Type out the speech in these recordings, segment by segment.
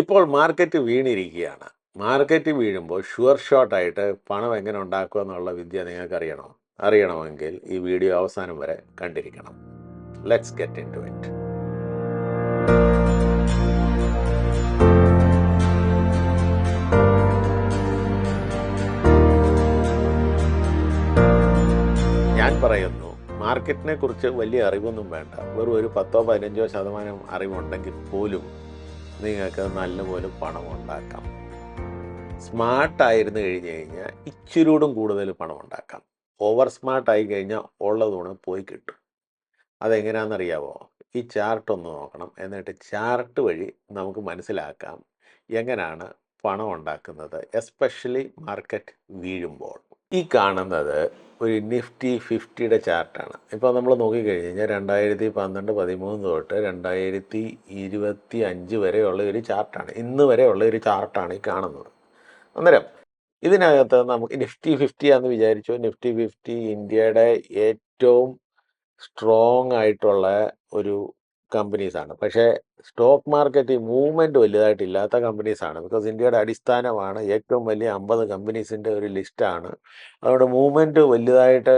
ഇപ്പോൾ മാർക്കറ്റ് വീണിരിക്കുകയാണ്. മാർക്കറ്റ് വീഴുമ്പോൾ ഷുവർ ഷോട്ടായിട്ട് പണം എങ്ങനെ ഉണ്ടാക്കുക എന്നുള്ള വിദ്യ നിങ്ങൾക്ക് അറിയണോ അറിയണമെങ്കിൽ ഈ വീഡിയോ അവസാനം വരെ കണ്ടിരിക്കണം. Let's get into it ഞാൻ പറയുന്നു മാർക്കറ്റിനെ കുറിച്ച് വലിയ അറിവൊന്നും വേണ്ട. വെറും ഒരു പത്തോ പതിനഞ്ചോ ശതമാനം അറിവുണ്ടെങ്കിൽ പോലും നിങ്ങൾക്ക് നല്ലപോലെ പണം ഉണ്ടാക്കാം സ്മാർട്ടായിരുന്നു കഴിഞ്ഞ് കഴിഞ്ഞാൽ ഇച്ചിരൂടും കൂടുതൽ പണം ഉണ്ടാക്കാം ഓവർ സ്മാർട്ടായി കഴിഞ്ഞാൽ ഉള്ളതുകൊണ്ട് പോയി കിട്ടും. അതെങ്ങനെയാണെന്നറിയാവോ? ഈ ചാർട്ട് ഒന്ന് നോക്കണം. എന്നിട്ട് ചാർട്ട് വഴി നമുക്ക് മനസ്സിലാക്കാം എങ്ങനെയാണ് പണം ഉണ്ടാക്കുന്നത് എസ്പെഷ്യലി മാർക്കറ്റ് വീഴുമ്പോൾ. ഈ കാണുന്നത് ഒരു നിഫ്റ്റി ഫിഫ്റ്റിയുടെ ചാർട്ടാണ്. ഇപ്പോൾ നമ്മൾ നോക്കിക്കഴിഞ്ഞ് കഴിഞ്ഞാൽ രണ്ടായിരത്തി പന്ത്രണ്ട് പതിമൂന്ന് തൊട്ട് രണ്ടായിരത്തി ഇരുപത്തി അഞ്ച് വരെയുള്ള ഒരു ചാർട്ടാണ്. ഇന്ന് വരെയുള്ള ഒരു ചാർട്ടാണ് ഈ കാണുന്നത്. അന്നേരം ഇതിനകത്ത് നമുക്ക് നിഫ്റ്റി ഫിഫ്റ്റി ആണെന്ന് വിചാരിച്ചു നിഫ്റ്റി ഫിഫ്റ്റി ഇന്ത്യയുടെ ഏറ്റവും സ്ട്രോങ് ആയിട്ടുള്ള ഒരു കമ്പനീസാണ്. പക്ഷേ സ്റ്റോക്ക് മാർക്കറ്റ് മൂവ്മെന്റ് വലുതായിട്ടില്ലാത്ത കമ്പനീസാണ്. ബിക്കോസ് ഇന്ത്യയുടെ അടിസ്ഥാനമാണ് ഏറ്റവും വലിയ അമ്പത് കമ്പനീസിന്റെ ഒരു ലിസ്റ്റാണ്. അതുകൊണ്ട് മൂവ്മെന്റ് വലുതായിട്ട്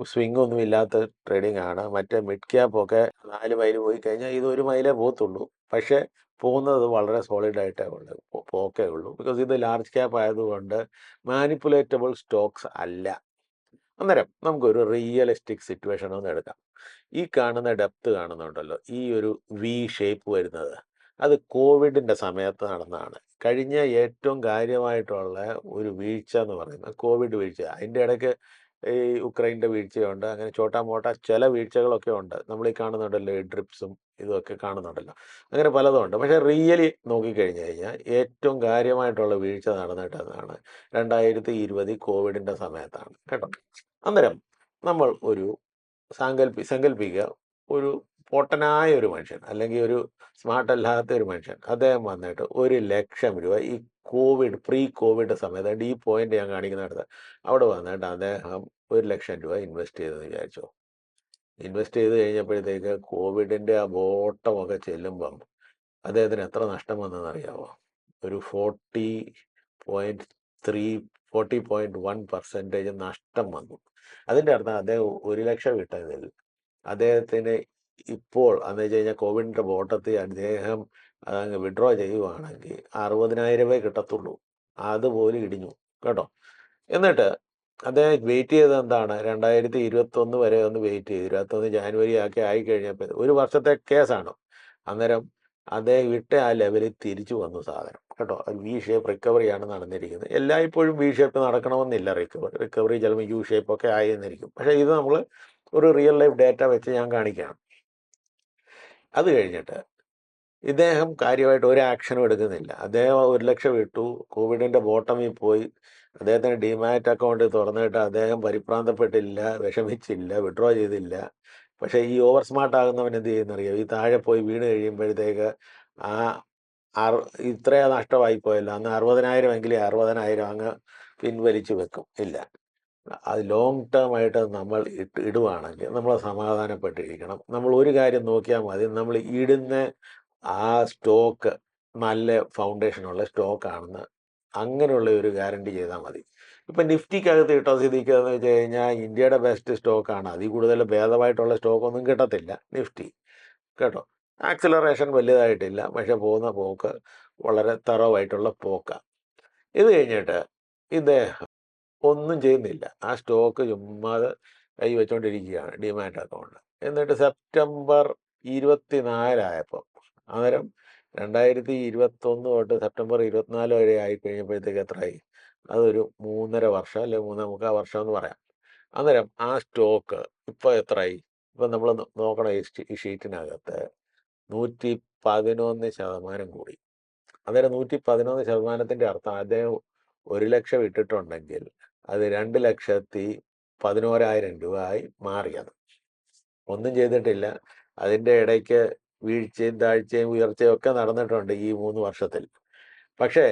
സ്വിംഗ് ഒന്നും ഇല്ലാത്ത ട്രേഡിംഗ് ആണ് മറ്റേ മിഡ് ക്യാപ്പ് ഒക്കെ നാല് മൈൽ പോയി കഴിഞ്ഞാൽ ഇത് ഒരു മൈലേ പോകത്തുള്ളൂ. പക്ഷേ പോകുന്നത് വളരെ സോളിഡ് ആയിട്ടേ ഉള്ളൂ പോക്കേ ഉള്ളൂ. ബിക്കോസ് ഇത് ലാർജ് ക്യാപ്പ് ആയതുകൊണ്ട് മാനിപ്പുലേറ്റബിൾ സ്റ്റോക്സ് അല്ല. അന്നേരം നമുക്കൊരു റിയലിസ്റ്റിക് സിറ്റുവേഷൻ ഒന്ന് എടുക്കാം. ഈ കാണുന്ന ഡെപ്ത് കാണുന്നുണ്ടല്ലോ ഈ ഒരു വി ഷേപ്പ് വരുന്നത് അത് കോവിഡിന്റെ സമയത്ത് നടന്നതാണ്. കഴിഞ്ഞ ഏറ്റവും കാര്യമായിട്ടുള്ള ഒരു വീഴ്ച എന്ന് പറയുന്നത് കോവിഡ് വീഴ്ച. അതിന്റെ ഇടയ്ക്ക് ഈ ഉക്രൈന്റെ വീഴ്ചയുണ്ട്. അങ്ങനെ ചോട്ടാ മോട്ട ചില വീഴ്ചകളൊക്കെ ഉണ്ട്. നമ്മൾ ഈ കാണുന്നുണ്ടല്ലോ ഈ ഡ്രിപ്സും ഇതൊക്കെ കാണുന്നുണ്ടല്ലോ. അങ്ങനെ പലതും ഉണ്ട്. പക്ഷേ റിയലി നോക്കിക്കഴിഞ്ഞ് കഴിഞ്ഞാൽ ഏറ്റവും കാര്യമായിട്ടുള്ള വീഴ്ച നടന്നിട്ടതാണ് രണ്ടായിരത്തി ഇരുപത് കോവിഡിന്റെ സമയത്താണ്. കേട്ടോ? അന്നേരം നമ്മൾ ഒരു സാങ്കല്പി സങ്കല്പിക്കുക ഒരു പൊട്ടനായ ഒരു മനുഷ്യൻ അല്ലെങ്കിൽ ഒരു സ്മാർട്ട് അല്ലാത്ത ഒരു മനുഷ്യൻ അദ്ദേഹം വന്നിട്ട് ഒരു ലക്ഷം രൂപ ഈ കോവിഡ് പ്രീ കോവിഡ് സമയത്ത് ഈ പോയിന്റ് ഞാൻ കാണിക്കുന്നിടത്ത് അവിടെ വന്നിട്ട് അദ്ദേഹം ഒരു ലക്ഷം രൂപ ഇൻവെസ്റ്റ് ചെയ്തെന്ന് വിചാരിച്ചോ. ഇൻവെസ്റ്റ് ചെയ്ത് കഴിഞ്ഞപ്പോഴത്തേക്ക് കോവിഡിന്റെ ആ ബോട്ടമൊക്കെ ചെല്ലുമ്പം അദ്ദേഹത്തിന് എത്ര നഷ്ടം വന്നതെന്ന് അറിയാമോ ഒരു forty point three forty point one percentage നഷ്ടം വന്നു. അതിന്റെ അർത്ഥം അദ്ദേഹം ഒരു ലക്ഷം വിട്ടതിൽ അദ്ദേഹത്തിന് ഇപ്പോൾ എന്ന് വെച്ച് കഴിഞ്ഞാൽ കോവിഡിന്റെ ബോട്ടത്തിൽ അദ്ദേഹം അതങ്ങ് വിഡ്രോ ചെയ്യുവാണെങ്കിൽ അറുപതിനായിരമേ കിട്ടത്തുള്ളൂ. അതുപോലും ഇടിഞ്ഞു. കേട്ടോ? എന്നിട്ട് അദ്ദേഹം വെയിറ്റ് ചെയ്തത് എന്താണ്? രണ്ടായിരത്തി ഇരുപത്തൊന്ന് വരെ ഒന്ന് വെയിറ്റ് ചെയ്തു. ഇരുപത്തൊന്ന് ജാനുവരി ആക്കി ആയി കഴിഞ്ഞപ്പോൾ ഒരു വർഷത്തെ കേസാണ്. അന്നേരം അദ്ദേഹം വിട്ട ആ ലെവലിൽ തിരിച്ചു വന്നു സാധനം. കേട്ടോ? വി ഷേപ്പ് റിക്കവറിയാണ് നടന്നിരിക്കുന്നത്. എല്ലായ്പ്പോഴും വി ഷേപ്പ് നടക്കണമെന്നില്ല റിക്കവറി റിക്കവറി ചിലപ്പോൾ യു ഷേപ്പ് ഒക്കെ ആയി എന്നിരിക്കും. പക്ഷേ ഇത് നമ്മൾ ഒരു റിയൽ ലൈഫ് ഡേറ്റ വെച്ച് ഞാൻ കാണിക്കുകയാണ് അത് കഴിഞ്ഞിട്ട് ഇദ്ദേഹം കാര്യമായിട്ട് ഒരു ആക്ഷനും എടുക്കുന്നില്ല. അദ്ദേഹം ഒരു ലക്ഷം ഇട്ടു. കോവിഡിന്റെ ബോട്ടമിൽ പോയി. അദ്ദേഹത്തിന് ഡിമാറ്റ് അക്കൗണ്ട് തുറന്നിട്ട് അദ്ദേഹം പരിഭ്രാന്തപ്പെട്ടില്ല വിഷമിച്ചില്ല വിഡ്രോ ചെയ്തില്ല. പക്ഷേ ഈ ഓവർ സ്മാർട്ട് ആകുന്നവൻ എന്ത് ചെയ്യുന്നറിയോ? ഈ താഴെ പോയി വീണ് കഴിയുമ്പോഴത്തേക്ക് ആ അറു ഇത്രയാ നഷ്ടമായി പോയല്ലോ അന്ന് അറുപതിനായിരം എങ്കിലും അറുപതിനായിരം അങ്ങ് പിൻവലിച്ചു വെക്കും. ഇല്ല. അത് ലോങ് ടേം ആയിട്ട് നമ്മൾ ഇട്ട് ഇടുവാണെങ്കിൽ നമ്മൾ സമാധാനപ്പെട്ടിരിക്കണം. നമ്മൾ ഒരു കാര്യം നോക്കിയാൽ മതി. നമ്മൾ ഇടുന്ന ആ സ്റ്റോക്ക് നല്ല ഫൗണ്ടേഷനുള്ള സ്റ്റോക്കാണെന്ന് അങ്ങനെയുള്ള ഒരു ഗ്യാരണ്ടി ചെയ്താൽ മതി. ഇപ്പം നിഫ്റ്റിക്കകത്ത് കിട്ടാൻ സ്ഥിതിക്ക് എന്ന് വെച്ച് കഴിഞ്ഞാൽ ഇന്ത്യയുടെ ബെസ്റ്റ് സ്റ്റോക്കാണ് അതിൽ കൂടുതൽ ഭേദമായിട്ടുള്ള സ്റ്റോക്കൊന്നും കിട്ടത്തില്ല നിഫ്റ്റി. കേട്ടോ? ആക്സിലറേഷൻ വലിയതായിട്ടില്ല പക്ഷെ പോകുന്ന പോക്ക് വളരെ തറവായിട്ടുള്ള പോക്കാണ് ഇത് കഴിഞ്ഞിട്ട് ഇദ്ദേഹം ഒന്നും ചെയ്യുന്നില്ല. ആ സ്റ്റോക്ക് ചുമ്മാതെ കൈ വെച്ചുകൊണ്ടിരിക്കുകയാണ് ഡിമാറ്റ് അക്കൗണ്ട്. എന്നിട്ട് സെപ്റ്റംബർ ഇരുപത്തിനാലായപ്പം അന്നേരം രണ്ടായിരത്തി ഇരുപത്തൊന്ന് തൊട്ട് സെപ്റ്റംബർ ഇരുപത്തിനാല് വരെ ആയി കഴിഞ്ഞപ്പോഴത്തേക്ക് എത്രയായി? അതൊരു മൂന്നര വർഷം അല്ലെങ്കിൽ മൂന്നേ മുക്കാൽ വർഷം എന്ന് പറയാം. അന്നേരം ആ സ്റ്റോക്ക് ഇപ്പോൾ എത്രയായി? ഇപ്പം നമ്മൾ നോക്കണം ഈ ഷീറ്റിനകത്ത് നൂറ്റി പതിനൊന്ന് ശതമാനം കൂടി. അന്നേരം നൂറ്റി പതിനൊന്ന് ശതമാനത്തിന്റെ അർത്ഥം അദ്ദേഹം ഒരു ലക്ഷം ഇട്ടിട്ടുണ്ടെങ്കിൽ അത് രണ്ട് ലക്ഷത്തി പതിനോരായിരം രൂപ ആയി മാറിയത്. ഒന്നും ചെയ്തിട്ടില്ല. അതിന്റെ ഇടയ്ക്ക് വീഴ്ചയും താഴ്ചയും ഉയർച്ചയും ഒക്കെ നടന്നിട്ടുണ്ട് ഈ മൂന്ന് വർഷത്തിൽ. പക്ഷേ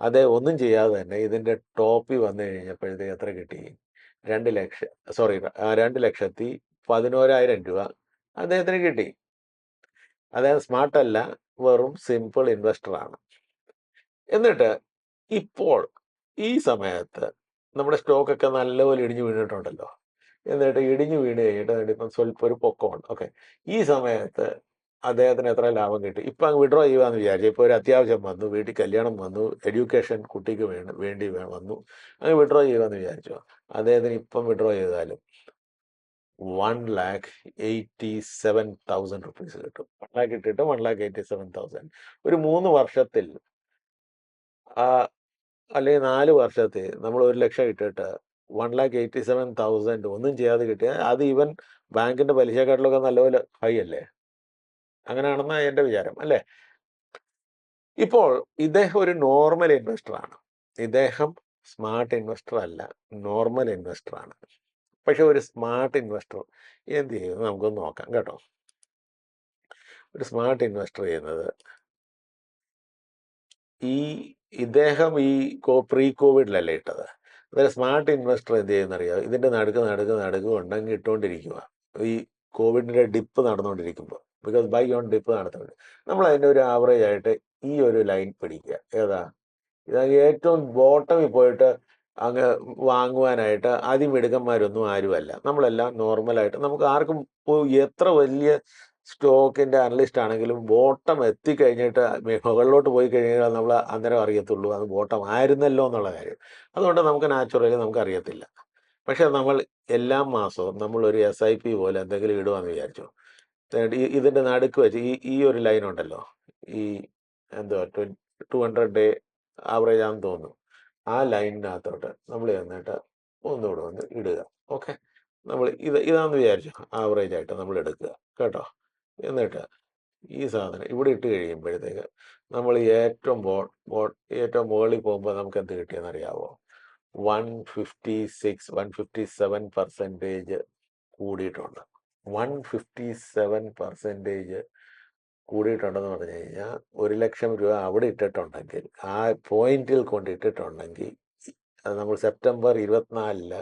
അത് ഒന്നും ചെയ്യാതെ തന്നെ ഇതിന്റെ ടോപ്പിൽ വന്നു കഴിഞ്ഞപ്പോഴത്തേക്ക് എത്ര കിട്ടി? രണ്ട് ലക്ഷ സോറി രണ്ട് ലക്ഷത്തി പതിനോരായിരം രൂപ അദ്ദേഹത്തിന് കിട്ടി. അദ്ദേഹം സ്മാർട്ടല്ല വെറും സിമ്പിൾ ഇൻവെസ്റ്ററാണ്. എന്നിട്ട് ഇപ്പോൾ ഈ സമയത്ത് നമ്മുടെ സ്റ്റോക്കൊക്കെ നല്ലപോലെ ഇടിഞ്ഞു വീണിട്ടുണ്ടല്ലോ. എന്നിട്ട് ഇടിഞ്ഞു വീണ് കഴിഞ്ഞിട്ട് ഇപ്പം സ്വല്പം ഒരു പൊക്കമുണ്ട്. ഓക്കെ. ഈ സമയത്ത് അദ്ദേഹത്തിന് എത്ര ലാഭം കിട്ടി? ഇപ്പം അങ്ങ് വിഡ്രോ ചെയ്യുകയെന്ന് വിചാരിച്ചു. ഇപ്പോൾ ഒരു അത്യാവശ്യം വന്നു വീട്ടിൽ കല്യാണം വന്നു എഡ്യൂക്കേഷൻ കുട്ടിക്ക് വേണം വേണ്ടി വന്നു. അങ്ങ് വിഡ്രോ ചെയ്യുകയെന്ന് വിചാരിച്ചു. അദ്ദേഹത്തിന് ഇപ്പം വിഡ്രോ ചെയ്താലും one lakh eighty seven thousand rupees കിട്ടും. വൺ ലാക്ക് ഇട്ടിട്ട് one lakh eighty seven thousand. ഒരു മൂന്ന് വർഷത്തിൽ അല്ലെങ്കിൽ നാല് വർഷത്തെ നമ്മൾ ഒരു ലക്ഷം ഇട്ടിട്ട് one lakh eighty seven thousand ഒന്നും ചെയ്യാതെ കിട്ടിയാൽ അത് ഈവൻ ബാങ്കിന്റെ പലിശക്കാട്ടിലൊക്കെ നല്ലപോലെ ഹൈ അല്ലേ? അങ്ങനെയാണെന്നാണ് എന്റെ വിചാരം അല്ലേ? ഇപ്പോൾ ഇദ്ദേഹം ഒരു നോർമൽ ഇൻവെസ്റ്ററാണ് ഇദ്ദേഹം സ്മാർട്ട് ഇൻവെസ്റ്റർ അല്ല നോർമൽ ഇൻവെസ്റ്ററാണ് പക്ഷെ ഒരു സ്മാർട്ട് ഇൻവെസ്റ്റർ എന്ത് ചെയ്യുന്നു? നമുക്കൊന്ന് നോക്കാം കേട്ടോ. ഒരു സ്മാർട്ട് ഇൻവെസ്റ്റർ ചെയ്യുന്നത് ഈ ഇദ്ദേഹം ഈ കോ പ്രീ കോവിഡിലല്ലേ ഇട്ടത്? അതായത് സ്മാർട്ട് ഇൻവെസ്റ്റർ എന്ത് ചെയ്യുന്നറിയാം ഇതിന്റെ നടുക്ക് നടുക്ക് നടുക്ക് ഉണ്ടെങ്കിൽ ഇട്ടുകൊണ്ടിരിക്കുക ഈ കോവിഡിന്റെ ഡിപ്പ് നടന്നുകൊണ്ടിരിക്കുമ്പോൾ ബിക്കോസ് ബൈ ഓൺ ഡിപ്പ് നടത്തുന്നുണ്ട് നമ്മൾ അതിന്റെ ഒരു ആവറേജ് ആയിട്ട് ഈ ഒരു ലൈൻ പിടിക്കുക. ഏതാ? ഇതാണ് ഏറ്റവും ബോട്ടമിൽ പോയിട്ട് അങ്ങ് വാങ്ങുവാനായിട്ട് അതിമിടുക്കന്മാരൊന്നും ആരുമല്ല. നമ്മളെല്ലാം നോർമലായിട്ട് നമുക്ക് ആർക്കും എത്ര വലിയ സ്റ്റോക്കിന്റെ അനലിസ്റ്റ് ആണെങ്കിലും ബോട്ടം എത്തിക്കഴിഞ്ഞിട്ട് മുകളിലോട്ട് പോയി കഴിഞ്ഞാൽ നമ്മൾ അന്നേരം അറിയത്തുള്ളൂ. അത് ബോട്ടം ആയിരുന്നല്ലോ എന്നുള്ള കാര്യം. അതുകൊണ്ട് നമുക്ക് നാച്ചുറലി നമുക്ക് അറിയത്തില്ല. പക്ഷേ നമ്മൾ എല്ലാ മാസവും നമ്മൾ ഒരു എസ് ഐ പി പോലെ എന്തെങ്കിലും ഇടുവാന്ന് വിചാരിച്ചു. ഇതിന്റെ നടുക്ക് വെച്ച് ഈ ഈ ഒരു ലൈൻ ഉണ്ടല്ലോ. ഈ എന്തുവാ ടു ഹൺഡ്രഡ് ഡേ ആവറേജ് ആണെന്ന് തോന്നുന്നു. ആ ലൈനിനകത്തോട്ട് നമ്മൾ ചെന്നിട്ട് ഒന്നുകൂടെ വന്ന് ഇടുക. ഓക്കെ? നമ്മൾ ഇത് ഇതാണെന്ന് വിചാരിച്ചു. ആവറേജ് ആയിട്ട് നമ്മൾ എടുക്കുക. കേട്ടോ? എന്നിട്ട് ഈ സാധനം ഇവിടെ ഇട്ട് കഴിയുമ്പോഴത്തേക്ക് നമ്മൾ ഏറ്റവും ബോ ബോ ഏറ്റവും മുകളിൽ പോകുമ്പോൾ നമുക്ക് എന്ത് കിട്ടിയെന്ന് അറിയാവോ one fifty six one fifty seven percentage കൂടിയിട്ടുണ്ട്. വൺ ഫിഫ്റ്റി സെവൻ പെർസെന്റേജ് കൂടിയിട്ടുണ്ടെന്ന് പറഞ്ഞു കഴിഞ്ഞാൽ ഒരു ലക്ഷം രൂപ അവിടെ ഇട്ടിട്ടുണ്ടെങ്കിൽ ആ പോയിന്റിൽ കൊണ്ട് ഇട്ടിട്ടുണ്ടെങ്കിൽ അത് നമ്മൾ സെപ്റ്റംബർ ഇരുപത്തിനാലിൽ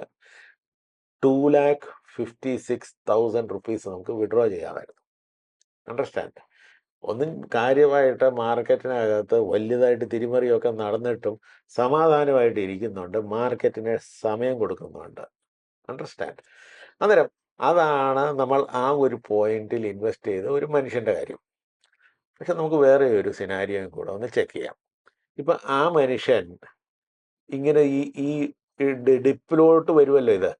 two lakh fifty six thousand rupees നമുക്ക് വിഡ്രോ ചെയ്യാമായിരുന്നു. അണ്ടർസ്റ്റാൻഡ് ഒന്നും കാര്യമായിട്ട് മാർക്കറ്റിനകത്ത് വലുതായിട്ട് തിരിമറിയൊക്കെ നടന്നിട്ടും സമാധാനമായിട്ട് ഇരിക്കുന്നുണ്ട്. മാർക്കറ്റിന് സമയം കൊടുക്കുന്നുണ്ട്. അണ്ടർസ്റ്റാൻഡ് അന്നേരം അതാണ് നമ്മൾ ആ ഒരു പോയിന്റിൽ ഇൻവെസ്റ്റ് ചെയ്ത ഒരു മനുഷ്യന്റെ കാര്യം. പക്ഷെ നമുക്ക് വേറെ ഒരു സിനാരിയും കൂടെ ഒന്ന് ചെക്ക് ചെയ്യാം. ഇപ്പൊ ആ മനുഷ്യൻ ഇങ്ങനെ ഈ ഈ ഡിപ്പിലോട്ട് വരുമല്ലോ ഇത്.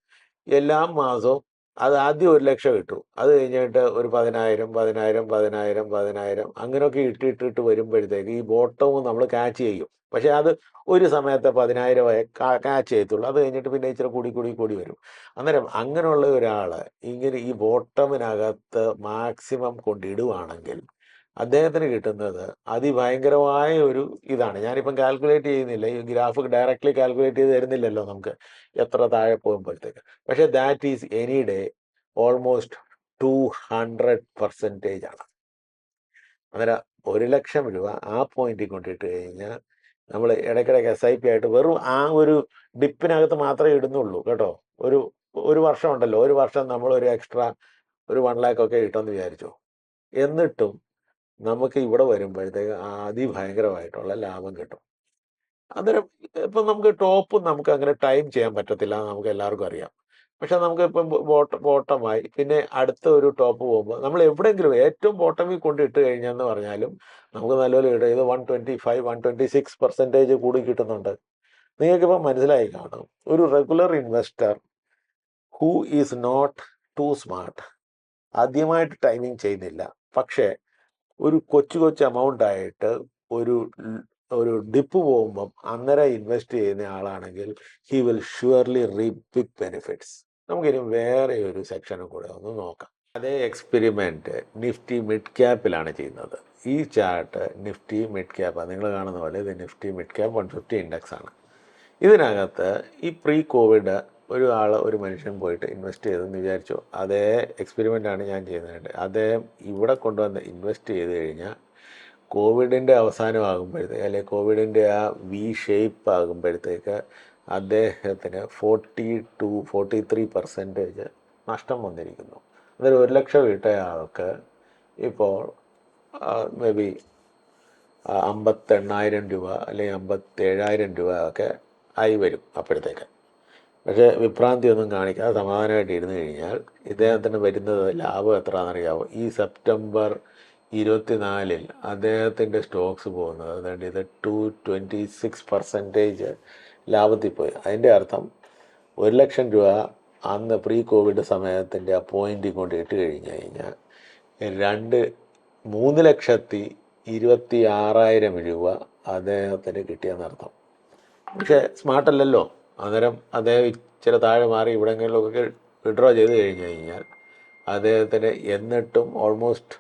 എല്ലാ മാസവും അത് ആദ്യം ഒരു ലക്ഷം ഇട്ടു. അത് കഴിഞ്ഞിട്ട് ഒരു പതിനായിരം പതിനായിരം പതിനായിരം പതിനായിരം അങ്ങനെയൊക്കെ ഇട്ടിട്ടിട്ട് വരുമ്പോഴത്തേക്ക് ഈ ബോട്ടവും നമ്മൾ ക്യാച്ച് ചെയ്യും. പക്ഷേ അത് ഒരു സമയത്ത് പതിനായിരമായി ക്യാച്ച് ചെയ്യത്തുള്ളൂ. അത് കഴിഞ്ഞിട്ട് പിന്നെ ഇച്ചിരി കൂടി കൂടി കൂടി വരും. അന്നേരം അങ്ങനെയുള്ള ഒരാൾ ഇങ്ങനെ ഈ ബോട്ടമിനകത്ത് മാക്സിമം കൊണ്ടിടുവാണെങ്കിൽ അദ്ദേഹത്തിന് കിട്ടുന്നത് അതിഭയങ്കരമായ ഒരു ഇതാണ്. ഞാനിപ്പം കാൽക്കുലേറ്റ് ചെയ്യുന്നില്ല. ഈ ഗ്രാഫ് ഡയറക്റ്റ്ലി കാൽക്കുലേറ്റ് ചെയ്ത് തരുന്നില്ലല്ലോ നമുക്ക് എത്ര താഴെ പോകുമ്പോഴത്തേക്ക്. പക്ഷെ that is any day almost two hundred percentage ആണ്. അന്നേരം ഒരു ലക്ഷം രൂപ ആ പോയിന്റിൽ കൊണ്ടിട്ട് കഴിഞ്ഞാൽ നമ്മൾ ഇടയ്ക്കിടയ്ക്ക് എസ് ഐ പി ആയിട്ട് വെറും ആ ഒരു ഡിപ്പിനകത്ത് മാത്രമേ ഇടുന്നുള്ളൂ കേട്ടോ. ഒരു ഒരു വർഷം ഉണ്ടല്ലോ. ഒരു വർഷം നമ്മൾ ഒരു എക്സ്ട്രാ ഒരു വൺ ലാക്ക് ഒക്കെ ഇട്ടെന്ന് വിചാരിച്ചു. എന്നിട്ടും നമുക്ക് ഇവിടെ വരുമ്പോഴത്തേക്ക് അതിഭയങ്കരമായിട്ടുള്ള ലാഭം കിട്ടും. അന്നേരം ഇപ്പം നമുക്ക് ടോപ്പ് നമുക്ക് അങ്ങനെ ടൈം ചെയ്യാൻ പറ്റത്തില്ല നമുക്ക് എല്ലാവർക്കും അറിയാം. പക്ഷെ നമുക്ക് ഇപ്പം ബോട്ട ബോട്ടമായി പിന്നെ അടുത്ത ഒരു ടോപ്പ് പോകുമ്പോൾ നമ്മൾ എവിടെയെങ്കിലും ഏറ്റവും ബോട്ടമിൽ കൊണ്ട് ഇട്ട് കഴിഞ്ഞെന്ന് പറഞ്ഞാലും നമുക്ക് നല്ലപോലെ ഇടും ഇത് one twenty five one twenty six percentage കൂടി കിട്ടുന്നുണ്ട്. നിങ്ങൾക്കിപ്പോൾ മനസ്സിലായി കാണും. ഒരു regular investor who is not too smart. ആദ്യമായിട്ട് ടൈമിങ് ചെയ്യുന്നില്ല. പക്ഷേ ഒരു കൊച്ചു കൊച്ചു എമൗണ്ട് ആയിട്ട് ഒരു ഒരു ഡിപ്പ് പോകുമ്പം അന്നേരം ഇൻവെസ്റ്റ് ചെയ്യുന്ന ആളാണെങ്കിൽ he will surely reap big benefits നമുക്കിനി വേറെ ഒരു സെക്ഷനും കൂടെ ഒന്ന് നോക്കാം. അതേ എക്സ്പെരിമെന്റ് നിഫ്റ്റി മിഡ് ക്യാപ്പിലാണ് ചെയ്യുന്നത്. ഈ ചാർട്ട് നിഫ്റ്റി മിഡ് ക്യാപ്പ് നിങ്ങൾ കാണുന്ന പോലെ ഇത് Nifty mid cap one fifty index ആണ്. ഇതിനകത്ത് ഈ പ്രീ കോവിഡ് ഒരു ആൾ ഒരു മനുഷ്യൻ പോയിട്ട് ഇൻവെസ്റ്റ് ചെയ്തെന്ന് വിചാരിച്ചു അതേ എക്സ്പെരിമെന്റാണ് ഞാൻ ചെയ്യുന്നത് അദ്ദേഹം ഇവിടെ കൊണ്ടുവന്ന് ഇൻവെസ്റ്റ് ചെയ്ത് കഴിഞ്ഞാൽ കോവിഡിന്റെ അവസാനമാകുമ്പോഴത്തേക്ക് അല്ലെങ്കിൽ കോവിഡിന്റെ ആ വി ഷേപ്പ് ആകുമ്പോഴത്തേക്ക് അദ്ദേഹത്തിന് forty two forty three percentage നഷ്ടം വന്നിരിക്കുന്നു. അതൊരു ഒരു ലക്ഷം ഇട്ട ആൾക്ക് ഇപ്പോൾ മേ ബി അമ്പത്തെണ്ണായിരം രൂപ അല്ലെങ്കിൽ അമ്പത്തേഴായിരം രൂപ ഒക്കെ ആയി വരും അപ്പോഴത്തേക്ക്. പക്ഷേ വിഭ്രാന്തിയൊന്നും കാണിക്കാതെ സമാധാനമായിട്ട് ഇരുന്ന് കഴിഞ്ഞാൽ ഇദ്ദേഹത്തിന് വരുന്നത് ലാഭം എത്രയാണെന്നറിയാമോ ഈ സെപ്റ്റംബർ ഇരുപത്തിനാലിൽ അദ്ദേഹത്തിന്റെ സ്റ്റോക്സ് പോകുന്നത് അതുകൊണ്ട് ഇത് ടു ട്വന്റി സിക്സ് പെർസെന്റേജ് ലാഭത്തിൽ പോയി. അതിന്റെ അർത്ഥം ഒരു ലക്ഷം രൂപ അന്ന് പ്രീ കോവിഡ് സമയത്തിന്റെ ആ പോയിന്റിൽ കൊണ്ട് ഇട്ട് കഴിഞ്ഞ് കഴിഞ്ഞാൽ രണ്ട് മൂന്ന് ലക്ഷത്തി ഇരുപത്തി ആറായിരം രൂപ അദ്ദേഹത്തിന് കിട്ടിയെന്നർത്ഥം. പക്ഷേ സ്മാർട്ടല്ലല്ലോ അന്നേരം അദ്ദേഹം ഇച്ചിരി താഴെ മാറി ഇവിടെങ്ങളിലൊക്കെ വിഡ്രോ ചെയ്ത് കഴിഞ്ഞ് കഴിഞ്ഞാൽ അദ്ദേഹത്തിന് എന്നിട്ടും ഓൾമോസ്റ്റ്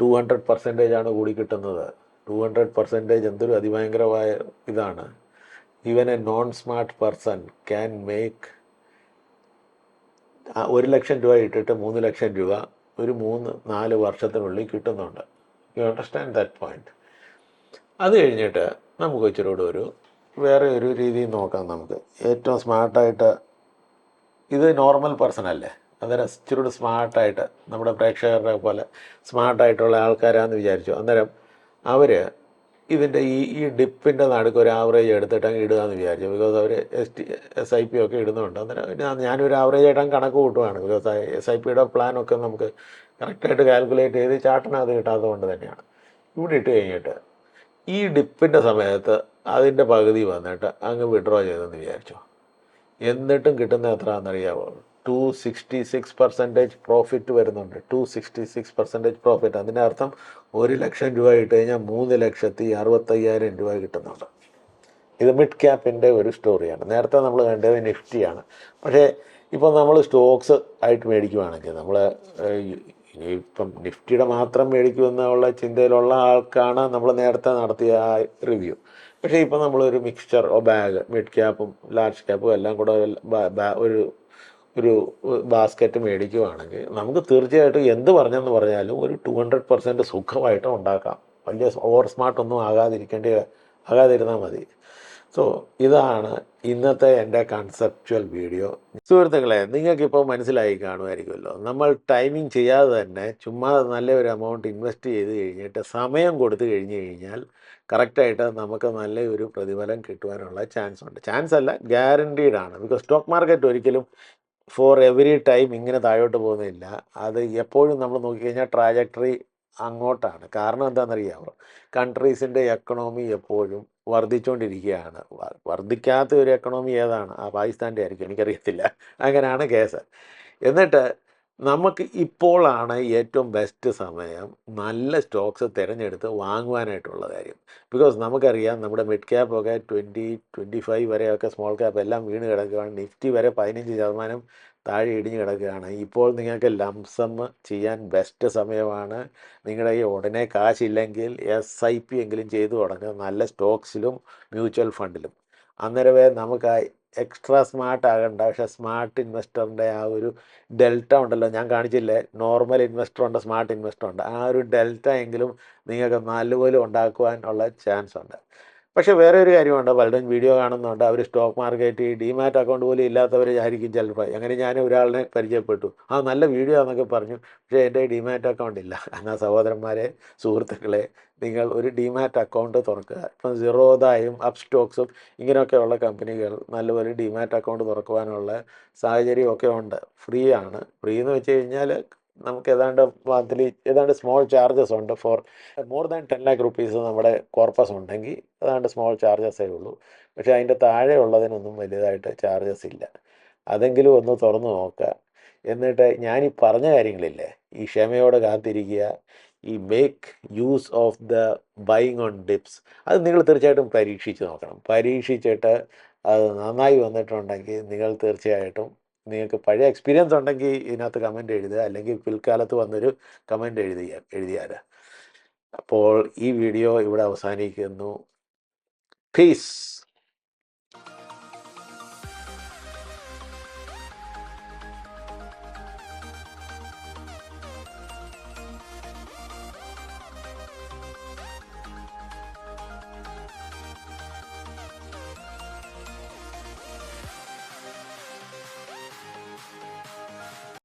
ടു ഹൺഡ്രഡ് പെർസെന്റേജ് ആണ് കൂടി കിട്ടുന്നത്. ടു ഹൺഡ്രഡ് പെർസെന്റേജ് എന്തൊരു അതിഭയങ്കരമായ ഇതാണ്. Even a non smart person can make ഒരു ലക്ഷം രൂപ ഇട്ടിട്ട് മൂന്ന് ലക്ഷം രൂപ ഒരു മൂന്ന് നാല് വർഷത്തിനുള്ളിൽ കിട്ടുന്നുണ്ട്. യു അണ്ടർസ്റ്റാൻഡ് ദാറ്റ് പോയിന്റ് അത് കഴിഞ്ഞിട്ട് നമുക്ക് ഇച്ചിരൂടെ ഒരു വേറെ ഒരു രീതിയിൽ നോക്കാം നമുക്ക്. ഏറ്റവും സ്മാർട്ടായിട്ട് ഇത് നോർമൽ പേഴ്സൺ അല്ലേ? അന്നേരം ഇച്ചിരൂടെ സ്മാർട്ടായിട്ട് നമ്മുടെ പ്രേക്ഷകരുടെ പോലെ സ്മാർട്ടായിട്ടുള്ള ആൾക്കാരാന്ന് വിചാരിച്ചു. അന്നേരം അവർ ഇതിന്റെ ഈ ഈ ഡിപ്പിന്റെ നടുക്ക് ഒരു ആവറേജ് എടുത്തിട്ട് അങ്ങ് ഇടുക എന്ന് വിചാരിച്ചു. Because our S T S I P ഒക്കെ ഇടുന്നുണ്ട്. അന്നേരം ഞാനൊരു ആവറേജ് ആയിട്ട് അങ്ങ് കണക്ക് കൂട്ടുകയാണ് ബിക്കോസ് എസ് ഐ പിയുടെ പ്ലാനൊക്കെ നമുക്ക് കറക്റ്റായിട്ട് കാൽക്കുലേറ്റ് ചെയ്ത് ചാട്ടിനകത്ത് കിട്ടാത്തത് കൊണ്ട് തന്നെയാണ്. ഇവിടെ ഇട്ട് കഴിഞ്ഞിട്ട് ഈ ഡിപ്പിന്റെ സമയത്ത് അതിന്റെ പകുതി വന്നിട്ട് അങ്ങ് വിഡ്രോ ചെയ്തെന്ന് വിചാരിച്ചു. എന്നിട്ടും കിട്ടുന്ന എത്രയാണെന്നറിയാമോ two sixty six percentage profit വരുന്നുണ്ട്. Two sixty six percentage profit അതിന്റെ അർത്ഥം ഒരു ലക്ഷം രൂപ ഇട്ട് കഴിഞ്ഞാൽ മൂന്ന് ലക്ഷത്തി അറുപത്തയ്യായിരം രൂപ കിട്ടുന്നുണ്ട്. ഇത് മിഡ് ക്യാപ്പിന്റെ ഒരു സ്റ്റോറിയാണ് നേരത്തെ നമ്മൾ കണ്ടത് നിഫ്റ്റിയാണ് പക്ഷേ ഇപ്പോൾ നമ്മൾ സ്റ്റോക്സ് ആയിട്ട് മേടിക്കുവാണെങ്കിൽ നമ്മൾ ഇപ്പം നിഫ്റ്റിയുടെ മാത്രം മേടിക്കുമെന്നുള്ള ചിന്തയിലുള്ള ആൾക്കാണ് നമ്മൾ നേരത്തെ നടത്തിയ ആ റിവ്യൂ. പക്ഷേ ഇപ്പം നമ്മളൊരു മിക്സ്ചർ ബാഗ് മിഡ് ക്യാപ്പും ലാർജ് ക്യാപ്പും എല്ലാം കൂടെ ഒരു ഒരു ബാസ്ക്കറ്റ് മേടിക്കുവാണെങ്കിൽ നമുക്ക് തീർച്ചയായിട്ടും എന്ത് പറഞ്ഞെന്ന് പറഞ്ഞാലും ഒരു ടു ഹൺഡ്രഡ് പെർസെന്റ് സുഖമായിട്ട് ഉണ്ടാക്കാം. വലിയ ഓവർ സ്മാർട്ടൊന്നും ആകാതിരിക്കേണ്ടി ആകാതിരുന്നാൽ മതി. സോ ഇതാണ് ഇന്നത്തെ എന്റെ കൺസെപ്ച്വൽ വീഡിയോ സുഹൃത്തുക്കളെ നിങ്ങൾക്കിപ്പോൾ മനസ്സിലായി കാണുമായിരിക്കുമല്ലോ. നമ്മൾ ടൈമിംഗ് ചെയ്യാതെ തന്നെ ചുമ്മാ നല്ല ഒരു എമൗണ്ട് ഇൻവെസ്റ്റ് ചെയ്ത് കഴിഞ്ഞിട്ട് സമയം കൊടുത്തു കഴിഞ്ഞ് കഴിഞ്ഞാൽ കറക്റ്റായിട്ട് നമുക്ക് നല്ല ഒരു പ്രതിഫലം കിട്ടുവാനുള്ള ചാൻസ് ഉണ്ട്. ചാൻസ് അല്ല ഗ്യാരണ്ടീഡ് ആണ്. ബിക്കോസ് സ്റ്റോക്ക് മാർക്കറ്റ് ഒരിക്കലും ഫോർ എവറി ടൈം ഇങ്ങനെ താഴോട്ട് പോകുന്നില്ല. അത് എപ്പോഴും നമ്മൾ നോക്കിക്കഴിഞ്ഞാൽ ട്രാജക്ടറി അങ്ങോട്ടാണ്. കാരണം എന്താണെന്നറിയാമോ കൺട്രീസിന്റെ എക്കണോമി എപ്പോഴും വർദ്ധിച്ചുകൊണ്ടിരിക്കുകയാണ് വർദ്ധിക്കാത്ത ഒരു എക്കണോമി ഏതാണ്? ആ പാകിസ്ഥാന്റെ ആയിരിക്കും. എനിക്കറിയത്തില്ല. അങ്ങനെയാണ് കേസ്. എന്നിട്ട് നമുക്ക് ഇപ്പോഴാണ് ഏറ്റവും ബെസ്റ്റ് സമയം നല്ല സ്റ്റോക്സ് തിരഞ്ഞെടുത്ത് വാങ്ങുവാനായിട്ടുള്ള കാര്യം. ബിക്കോസ് നമുക്കറിയാം നമ്മുടെ മിഡ് ക്യാപ്പ് ഒക്കെ ട്വന്റി ട്വന്റി ഫൈവ് വരെയൊക്കെ സ്മോൾ ക്യാപ്പ് എല്ലാം വീണ് കിടക്കുകയാണ്. നിഫ്റ്റി വരെ പതിനഞ്ച് ശതമാനം താഴെ ഇടിഞ്ഞ് കിടക്കുകയാണ്. ഇപ്പോൾ നിങ്ങൾക്ക് ലംസം ചെയ്യാൻ ബെസ്റ്റ് സമയമാണ്. നിങ്ങളുടെ ഈ ഉടനെ കാശില്ലെങ്കിൽ എസ് ഐ പി എങ്കിലും ചെയ്തു തുടങ്ങുക. നല്ല സ്റ്റോക്സിലും മ്യൂച്വൽ ഫണ്ടിലും അന്നേരമേ നമുക്ക് എക്സ്ട്രാ സ്മാർട്ട് ആകണ്ട. പക്ഷെ സ്മാർട്ട് ഇൻവെസ്റ്ററിന്റെ ആ ഒരു ഡെൽറ്റ ഉണ്ടല്ലോ. ഞാൻ കാണിച്ചില്ലേ? നോർമൽ ഇൻവെസ്റ്റർ ഉണ്ട് സ്മാർട്ട് ഇൻവെസ്റ്റർ ഉണ്ട്. ആ ഒരു ഡെൽറ്റ എങ്കിലും നിങ്ങൾക്ക് നല്ലപോലെ ഉണ്ടാക്കുവാനുള്ള ചാൻസ് ഉണ്ട്. പക്ഷേ വേറെ ഒരു കാര്യമുണ്ട്. പലരും വീഡിയോ കാണുന്നുണ്ട്. അവർ സ്റ്റോക്ക് മാർക്കറ്റ് ഡിമാറ്റ് അക്കൗണ്ട് പോലും ഇല്ലാത്തവരായിരിക്കും ചിലപ്പോൾ അങ്ങനെ ഞാൻ ഒരാളിനെ പരിചയപ്പെട്ടു. ആ നല്ല വീഡിയോ എന്നൊക്കെ പറഞ്ഞു. പക്ഷേ എന്റെ ഡിമാറ്റ് അക്കൗണ്ട് ഇല്ല. എന്നാൽ സഹോദരന്മാരെ സുഹൃത്തുക്കളെ നിങ്ങൾ ഒരു ഡിമാറ്റ് അക്കൗണ്ട് തുറക്കുക. ഇപ്പം സിറോദായും അപ് സ്റ്റോക്സും ഇങ്ങനെയൊക്കെയുള്ള കമ്പനികൾ നല്ലപോലെ ഡിമാറ്റ് അക്കൗണ്ട് തുറക്കുവാനുള്ള സാഹചര്യമൊക്കെ ഉണ്ട്. ഫ്രീ ആണ്. ഫ്രീ എന്ന് വെച്ച് കഴിഞ്ഞാൽ നമുക്ക് ഏതാണ്ട് മന്ത്ലി ഏതാണ്ട് സ്മോൾ ചാർജസ് ഉണ്ട് for more than ten lakh rupees നമ്മുടെ കോർപ്പസ് ഉണ്ടെങ്കിൽ ഏതാണ്ട് സ്മോൾ ചാർജസേ ഉള്ളൂ. പക്ഷേ അതിന്റെ താഴെ ഉള്ളതിനൊന്നും വലുതായിട്ട് ചാർജസ് ഇല്ല. അതെങ്കിലും ഒന്ന് തുറന്നു നോക്കുക. എന്നിട്ട് ഞാൻ ഈ പറഞ്ഞ കാര്യങ്ങളില്ലേ ഈ ക്ഷമയോടെ കാത്തിരിക്കുക ഈ make use of the buying on dips അത് നിങ്ങൾ തീർച്ചയായിട്ടും പരീക്ഷിച്ച് നോക്കണം. പരീക്ഷിച്ചിട്ട് അത് നന്നായി വന്നിട്ടുണ്ടെങ്കിൽ നിങ്ങൾ തീർച്ചയായിട്ടും നിങ്ങൾക്ക് പഴയ എക്സ്പീരിയൻസ് ഉണ്ടെങ്കിൽ ഇതിനകത്ത് കമന്റ് എഴുതുക. അല്ലെങ്കിൽ പിൽക്കാലത്ത് വന്നൊരു കമന്റ് എഴുതിയ എഴുതിയാൽ അപ്പോൾ ഈ വീഡിയോ ഇവിടെ അവസാനിക്കുന്നു. പീസ്